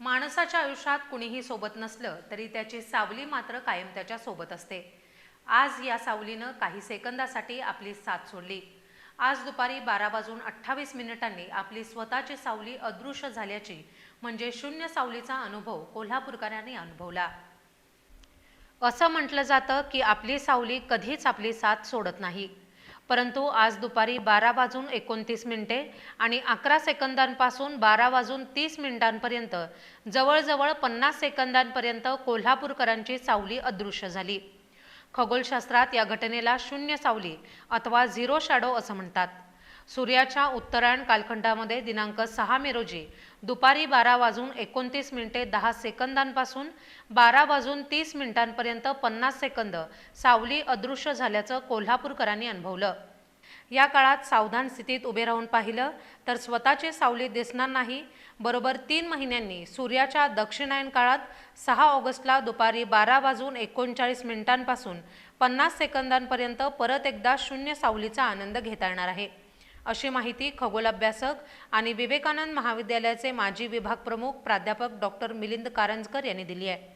माणसाच्या आयुष्यात कुणीही सोबत नसलं तरी त्याची सावली मात्र कायम त्याच्या सोबत असते. आज या सावलीनं काही सेकंदासाठी आपली साथ सोडली. आज दुपारी बारा वाजून अठ्ठावीस मिनिटांनी आपली स्वतःची सावली अदृश्य झाल्याची म्हणजे शून्य सावलीचा अनुभव कोल्हापूरकरांनी अनुभवला. असं म्हटलं जातं की आपली सावली कधीच आपली साथ सोडत नाही. परंतु आज दुपारी बारा वाजून एकोणतीस मिनिटे आणि अकरा सेकंदांपासून बारा वाजून तीस मिनिटांपर्यंत जवळजवळ पन्नास सेकंदांपर्यंत कोल्हापूरकरांची सावली अदृश्य झाली. खगोलशास्त्रात या घटनेला शून्य सावली अथवा झिरो शॅडो असं म्हणतात. सूर्याच्या उत्तरायण कालखंडामध्ये दिनांक सहा मे रोजी दुपारी बारा वाजून एकोणतीस मिनिटे दहा सेकंदांपासून बारा वाजून तीस मिनिटांपर्यंत पन्नास सेकंद सावली अदृश्य झाल्याचं कोल्हापूरकरांनी अनुभवलं. या काळात सावधान स्थितीत उभे राहून पाहिलं तर स्वतःचे सावली दिसणार नाही. बरोबर तीन महिन्यांनी सूर्याच्या दक्षिणायन काळात सहा ऑगस्टला दुपारी बारा वाजून एकोणचाळीस मिनिटांपासून पन्नास सेकंदांपर्यंत परत एकदा शून्य सावलीचा आनंद घेता येणार आहे. अशी माहिती खगोलाभ्यासक आणि विवेकानंद महाविद्यालयाचे माजी विभाग प्रमुख प्राध्यापक डॉक्टर मिलिंद कारंजकर यांनी दिली आहे.